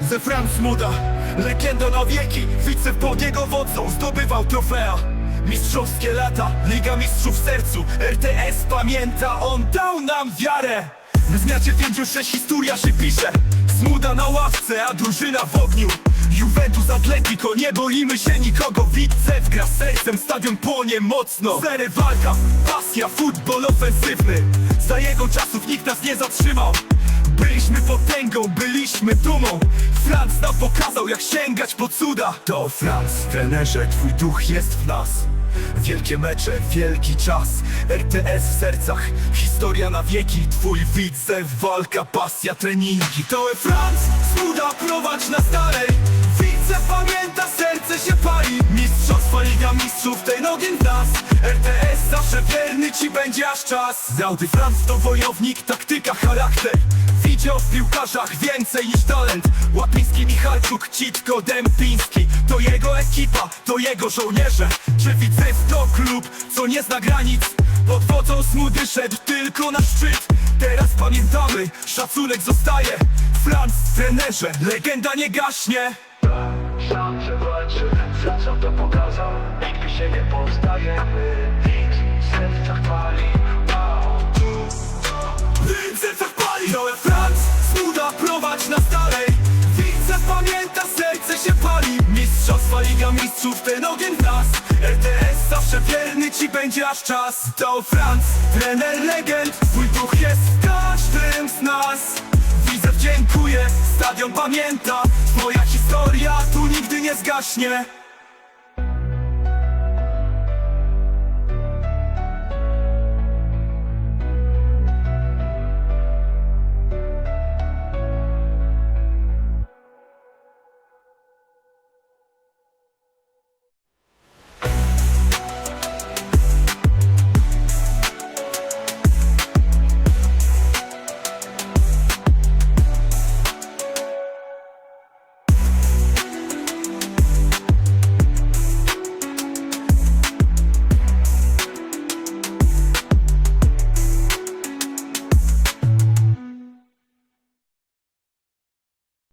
Ze Franz Muda, legenda na wieki. Wice pod jego wodzą zdobywał trofea. Mistrzowskie lata, Liga Mistrzów w sercu. RTS pamięta, on dał nam wiarę. W zmiacie 5-6 historia się pisze. Smuda na ławce, a drużyna w ogniu. Juventus Atletico, nie boimy się nikogo. Widzew gra sercem, stadion płonie mocno. Zere walka, pasja, futbol ofensywny. Za jego czasów nikt nas nie zatrzymał Byliśmy potęgą, byliśmy dumą. Franz nam pokazał jak sięgać po cuda. To Franz, trenerze, twój duch jest w nas. Wielkie mecze, wielki czas. RTS w sercach, historia na wieki. Twój widzew, walka, pasja, treningi. To Franz, smuda prowadź na starej. Widzew pamięta, serce się pali. Mistrzostwa Liga Mistrzów, ten ogień w nas. RTS zawsze wierny ci będzie aż czas. Zaudy Franz to wojownik, taktyka, charakter. Widział w piłkarzach więcej niż talent. Łapiński, Michalczuk, Citko, Dępiński To jego ekipa, to jego żołnierze. Widzew to klub, co nie zna granic? Pod wodzą smudy szedł tylko na szczyt. Teraz pamiętamy, szacunek zostaje. Franz, trenerze, legenda nie gaśnie. Sam przewalczy, za co to pokazał? Nigdy się nie poddajemy Noel Franz, smuda prowadź na starej Widzę pamięta, serce się pali. Mistrzostwa Liga Mistrzów, ten ogień w nas RTS zawsze wierny ci będzie aż czas. To Franz, trener legend. Twój duch jest w każdym z nas. Widzę, dziękuję, stadion pamięta. Twoja historia tu nigdy nie zgaśnie